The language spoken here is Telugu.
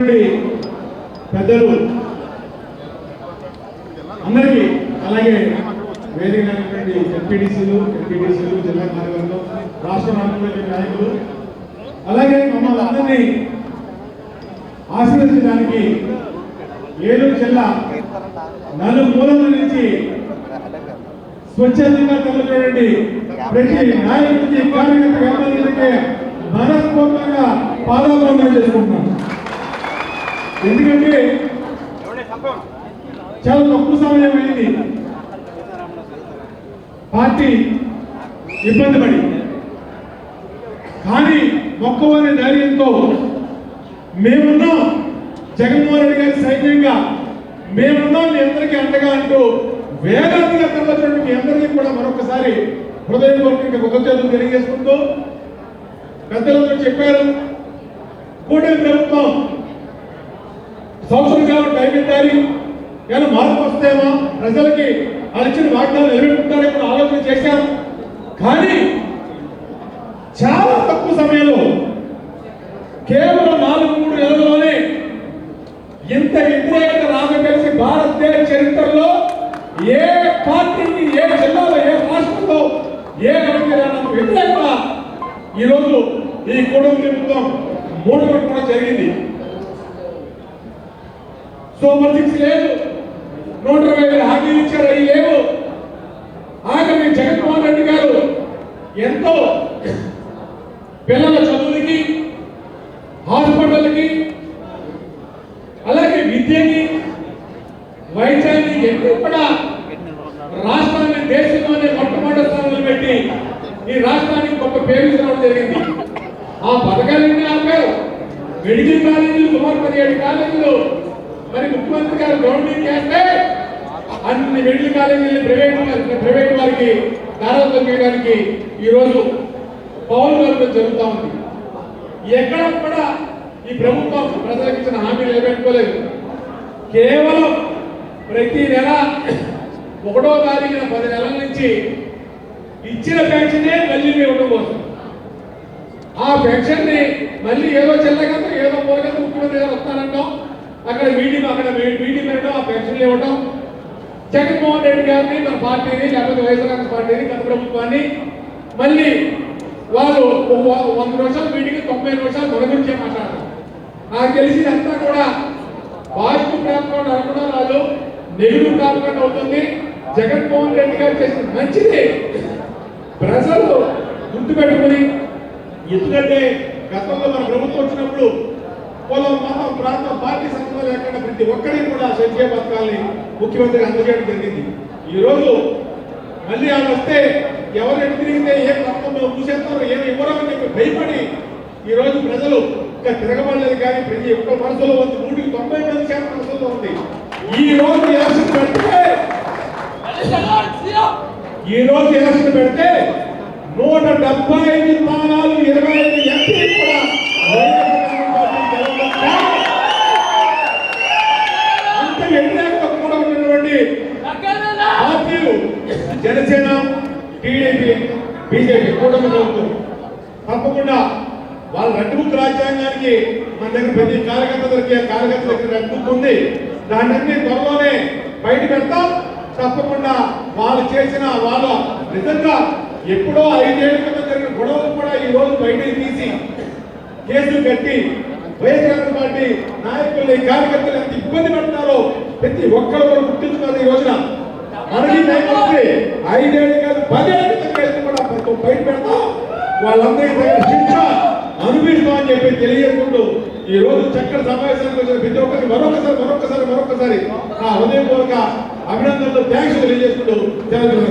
పెద్దలు అందరికీ అలాగే వేదికైనటువంటి ఎంపీడీసీలు ఎంపీడీసీలు జిల్లా కార్యవర్గం రాష్ట్ర నాయకులు నాయకులు అలాగే మమ్మల్ని అందరినీ ఆశీర్వదించడానికి ఏలూరు జిల్లా నలుమూలల నుంచి స్వచ్ఛందంగా తల్లినటువంటి ప్రతి నాయకుడికి కార్యకర్త మనస్ఫూర్తంగా మనస్ఫూర్తిగా పాదాభివందనం చేసుకుంటున్నాను. ఎందుకంటే చాలా తక్కువ సమయం అయింది. పార్టీ ఇబ్బంది పడి. కానీ మొక్కవని ధైర్యంతో మేమున్నాం. జగన్మోహన్ రెడ్డి గారి సైన్యంగా మేమున్నాం. మీ అందరికీ అండగా అంటూ వేదాంతిగా తరలినటువంటి మీ అందరికీ కూడా మరొకసారి హృదయపూర్వకంగా కృతజ్ఞతలు తెలియజేసుకుంటూ పెద్దలందరూ చెప్పారు. కూటమి ప్రభుత్వం సంవత్సరం కాలం టైం ఇవ్వాలి కానీ మార్పు వస్తేమో ప్రజలకి అలచిన వాగ్దానాలు నిలబెట్టుకుంటారని ఆలోచన చేశాను కానీ చాలా తక్కువ సమయంలో కేవలం నాలుగు మూడు నెలల్లోనే ఇంత వ్యతిరేకత రాక కలిసి భారతదేశ చరిత్రలో ఏ పార్టీకి ఏ జిల్లాలో ఏ రాష్ట్రంలో ఏ వ్యక్తి వ్యతిరేకత ఈరోజు ఈ కుటుంబ ప్రభుత్వం మూడు కూడా జరిగింది. సూపర్ సిక్స్ లేదు. నూట ఇరవై వేల హామీలు ఇచ్చారు అవి లేవు. ఆఖరి జగన్మోహన్ రెడ్డి గారు ఎంతో పిల్లల చదువులకి హాస్పిటల్కి అలాగే విద్యకి వైద్యానికి ఎప్పుడు కూడా రాష్ట్రాన్ని దేశంలోనే మొట్టమొదటి స్థానంలో పెట్టి ఈ రాష్ట్రానికి గొప్ప పేరు జరిగింది. ఆ పథకాలన్నీ ఆపారు. మెడికల్ కాలేజీలు సుమారు పదిహేడు కాలేజీలు మరి ముఖ్యమంత్రి గారు గవర్నమెంట్ చేస్తే అన్ని మెడికల్ కాలేజీలు ప్రైవేట్ ప్రైవేట్ వారికి దారాదత్తం చేయడానికి ఈరోజు పౌరు కల్పన జరుగుతూ ఉంది. ఎక్కడ కూడా ఈ ప్రభుత్వం ప్రజలకు ఇచ్చిన హామీలు నిలబెట్టుకోలేదు కేవలం ప్రతి నెల ఒకటో తారీఖున పది నెలల నుంచి ఇచ్చిన పెన్షనే మళ్ళీ ఇవ్వడం కోసం. ఆ పెన్షన్ని మళ్ళీ ఏదో చెల్లగంత ఏదో పోగంత ముఖ్యమంత్రి గారు వస్తానంటాం అక్కడ మీటింగ్ అక్కడ మీటింగ్ పెట్టడం ఆ పెన్షన్లు ఇవ్వటం. జగన్మోహన్ రెడ్డి గారిని మన పార్టీని లేకపోతే వైఎస్ఆర్ పార్టీని గత ప్రభుత్వాన్ని మళ్ళీ వాళ్ళు వంద నిమిషాలు మీటింగ్ తొంభై నిమిషాలు మన గురించే మాట్లాడారు నాకు తెలిసి అంతా కూడా పాజిటివ్ ప్రాంతం అనుకున్న రాదు నెగిటివ్ ప్రాంతం అవుతుంది. జగన్మోహన్ రెడ్డి గారు చేసిన మంచిది. ప్రజలు గుర్తుపెట్టుకుని ఎందుకంటే గతంలో మన ప్రభుత్వం వచ్చినప్పుడు పొలం మతం ప్రాంతం ప్రతి ఒక్కరికి కూడా సంక్షేమ పథకాల్ని ముఖ్యమంత్రి అందజేయడం జరిగింది. ఈ రోజు మళ్ళీ వాళ్ళు వస్తే ఎవరు ఎటు తిరిగితే ఏం తప్ప చూసేస్తారు ఏమి ఇవ్వడం అని చెప్పి భయపడి ఈ రోజు ప్రజలు ఇంకా తిరగబడలేదు కానీ ప్రతి ఒక్క మనసులో ఉంది. నూటికి తొంభై మంది శాతం మనసులో ఉంది. ఈ రోజు ఎలక్షన్ పెడితే ఈ రోజు ఎలక్షన్ పెడితే నూట డెబ్బై ఐదు స్థానాలు ఇరవై ఐదు ఎంపీ కూడా వైఎస్ఆర్ కాంగ్రెస్ పార్టీ గెలవడం అంత వ్యతిరేకత కూడా ఉన్నటువంటి పార్టీలు జనసేన టీడీపీ బీజేపీ కూటమి ప్రభుత్వం. తప్పకుండా వాళ్ళ రెడ్ బుక్ రాజ్యాంగానికి మన దగ్గర ప్రతి కార్యకర్త దొరికే కార్యకర్త దగ్గర రెడ్ బుక్ ఉంది. దాన్ని త్వరలోనే బయట పెడతాం. తప్పకుండా వాళ్ళు చేసిన వాళ్ళ నిజంగా ఎప్పుడో ఐదేళ్ళ క్రితం జరిగిన గొడవలు కూడా ఈ రోజు బయటకు తీసి కేసులు కట్టి వైఎస్ఆర్ పార్టీ నాయకుల్ని కార్యకర్తలు ఎంత ఇబ్బంది పెడతారో ప్రతి ఒక్కరు కూడా గుర్తించుకోవాలి ఈ రోజున. మనకి టైం ఐదేళ్ళు కాదు పదేళ్ళ కూడా ప్రతి బయట పెడతాం. వాళ్ళందరికీ తగిన శిక్ష అనుభవిస్తామని చెప్పి తెలియకుండా ఈ రోజు చక్కటి సమావేశానికి వచ్చిన ప్రతి ఒక్కరికి మరొకసారి మరొకసారి మరొకసారి నా హృదయపూర్వక అభినందనలు థ్యాంక్స్ తెలియజేసుకుంటూ తెలుగుతున్నాను